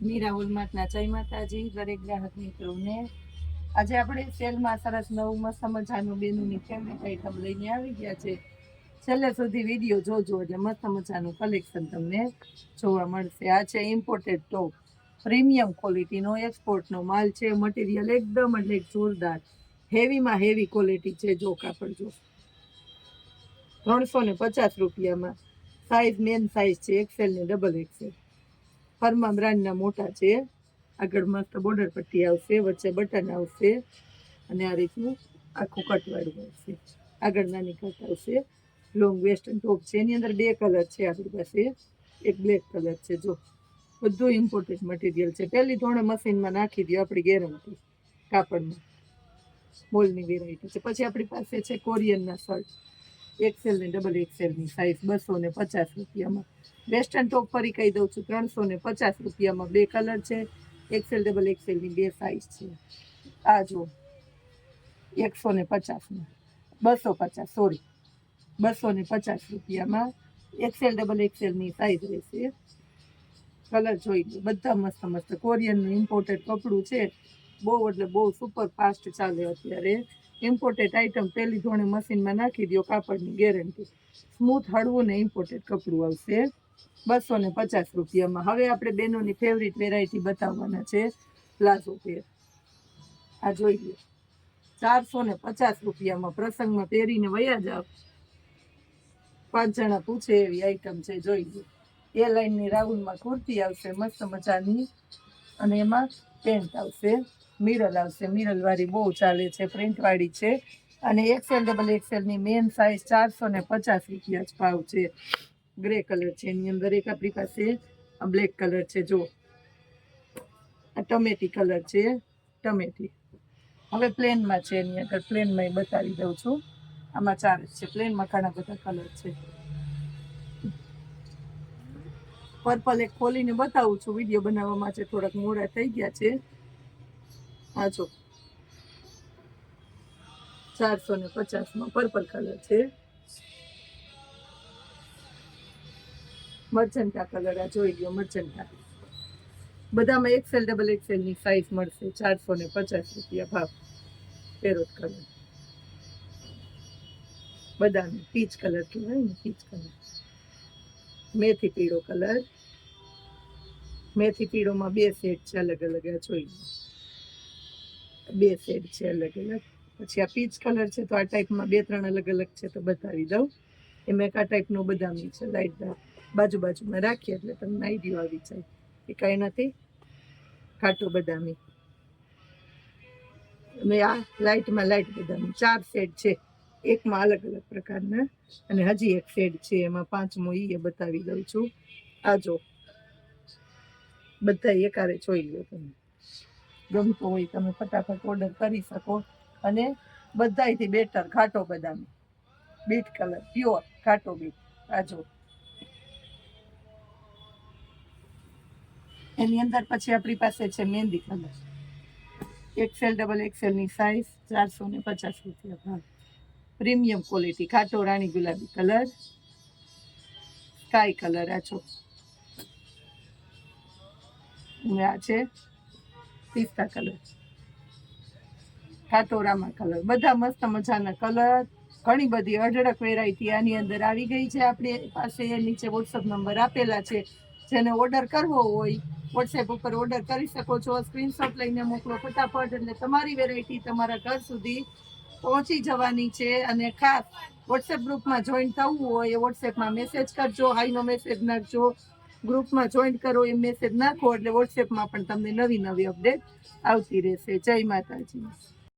મીરા હોલમાર્ટના જય માતાજી, દરેક ગ્રાહક મિત્રોને. આજે આપણે સેલમાં સરસ નવું મસ્ત મજાનું બેનુની ફેવરેટ આઈટમ લઈને આવી ગયા છે. છેલ્લે સુધી વીડિયો જોજો એટલે મસ્ત મજાનું કલેક્શન તમને જોવા મળશે. આ છે ઇમ્પોર્ટેડ ટોપ પ્રીમિયમ ક્વોલિટીનો એક્સપોર્ટનો માલ છે. મટીરિયલ એકદમ એટલે જોરદાર. હેવીમાં હેવી ક્વોલિટી છે. જો કાપડ જો ત્રણસો ને પચાસ રૂપિયામાં સાઈઝ મેન સાઇઝ છે. એક્સેલ ને ડબલ એક્સેલ ફર્મા બ્રાન્ડના મોટા છે. આગળ મસ્ત બોર્ડર પટ્ટી આવશે, વચ્ચે બટન આવશે અને આ રીતનું આખું કટવાળું આવશે. આગળ નાની કટ આવશે. લોંગ વેસ્ટર્ન ટોપ છે. એની અંદર બે કલર છે આપણી પાસે. એક બ્લેક કલર છે. જો બધું ઇમ્પોર્ટેન્ટ મટીરિયલ છે. પહેલી ધોણે મશીનમાં નાખી દો આપણી ગેરંટી કાપડમાં. મોલની વેરાયટી છે. પછી આપણી પાસે છે કોરિયનના શર્ટ. એક્સેલ ને ડબલ એક્સેલની સાઈઝ બસો ને પચાસ રૂપિયામાં. વેસ્ટર્ન ટોપ ફરી કહી દઉં છું, ત્રણસો ને પચાસ રૂપિયામાં બે કલર છે. એક્સેલ ડબલ એક્સેલની બે સાઈઝ છે. આ જો એકસો ને પચાસમાં. બસો પચાસ સોરી બસો ને પચાસ રૂપિયામાં એક્સેલ ડબલ એક્સેલની સાઈઝ રહેશે. કલર જોઈ લો, બધા મસ્ત મસ્ત. કોરિયનનું ઇમ્પોર્ટેડ કપડું છે. બહુ, એટલે બહુ સુપર ફાસ્ટ ચાલે અત્યારે. ઇમ્પોર્ટેડ આઇટમ પહેલી ધોરણે મશીનમાં નાખી દો કાપડની ગેરંટી સ્મૂથ હળવું ને ઇમ્પોર્ટેડ કપડું આવશે. બસો ને પચાસ રૂપિયામાં. હવે આપણે બહેનોની ફેવરિટ વેરાયટી બતાવવાના છે. પ્લાઝો પેર આ જોઈ લો. ચારસો ને પચાસ રૂપિયામાં પ્રસંગમાં પહેરીને વયા જાવ પાંચ જણા પૂછે એવી આઈટમ છે, જોઈ લો. એ લાઈનની રાઉન્ડમાં કુર્તી આવશે, મસ્ત મજાની. અને એમાં પેન્ટ આવશે. મિરલ આવશે. મિરલ વાળી બહુ ચાલે છે. પ્રિન્ટ વાળી છે. અને એક્સેલ ડબલ એક્સેલની મેન સાઇઝ ચારસો ને પચાસ રૂપિયા જ ભાવ છે. ગ્રે કલર છે. એની અંદર એક આપણી પાસે બ્લેક કલર છે. જો. આ ટમેટી કલર છે. ટમેટી. હવે પ્લેનમાં છે એની આગળ પ્લેનમાં બતાવી દઉં છું. આમાં ચાર છે. પ્લેનમાં ઘણા બધા કલર છે. પર્પલ એક ખોલીને બતાવું છું. વીડિયો બનાવવામાં છે થોડાક મોડા થઈ ગયા છે. આ જો. ચારસો ને પચાસમાં પર્પલ કલર છે. મર્ચન્ટા કલર આ જોઈ ગયો મર્ચન્ટા બધામાં એક્સેલ ડબલ એક્સેલની સાઈઝ મળશે. ચારસો ને પચાસ રૂપિયા ભાવ. પેરોટ કલર બધાને પીચ કલર કહેવાય ને પીચ કલર મેથી પીળો કલર મેથી પીળોમાં બે સેટ છે અલગ અલગ આ જોઈ બે શેડ છે અલગ અલગ. પછી આ પીચ કલર છે તો આ ટાઈપમાં બે ત્રણ અલગ અલગ છે તો બતાવી દઉં. એમાં એક આ ટાઈપનું બદામી છે લાઈટ બાજુ બાજુમાં રાખીએ એટલે તમને આઈડિયો આવી જાય એ કાંઈ નથી. ખાટો બદામી. અને આ લાઇટમાં લાઇટ બદામી. ચાર શેડ છે. એકમાં અલગ અલગ પ્રકારના અને હજી એક શેડ છે. એમાં પાંચમો એ બતાવી દઉં છું. આ જો. બધા એકારે જોઈ લો તમે. ગમતો હોય, તમે ફટાફટ ઓર્ડર કરી શકો. અને બધાયથી બેટર ઘાટો બદામી. બીટ કલર પ્યોર ઘાટો બીટ આ જો એની અંદર પછી આપણી પાસે છે મહેંદી કલર એક્સેલ ડબલ એક્સેલની સાઇઝ ચારસો ને પચાસ રૂપિયા ભાવ. પ્રીમિયમ ક્વોલિટી ખાટો રાણી ગુલાબી કલર સ્કાય કલર આ છો આ છે પિસ્તા કલર કાટોરામાં કલર બધા મસ્ત મજાના કલર ઘણી બધી અઢળક વેરાયટી આની અંદર આવી ગઈ છે. આપણી પાસે નીચે વોટ્સઅપ નંબર આપેલા છે. જેને ઓર્ડર કરવો હોય વોટ્સએપ ઉપર ઓર્ડર કરી શકો છો. સ્ક્રીનશોટ લઈને મોકલો ફટાફટ. એટલે તમારી વેરાયટી તમારા ઘર સુધી પહોંચી જવાની છે. અને ખાસ વોટ્સએપ ગ્રુપમાં જોઈન થવું હોય એ વોટ્સએપમાં મેસેજ કરજો હાઈનો મેસેજ નાખજો. ગ્રુપમાં જોઈન કરો એ મેસેજ નાખો એટલે વોટ્સએપમાં પણ તમને નવી નવી અપડેટ આવતી રહેશે. જય માતાજી.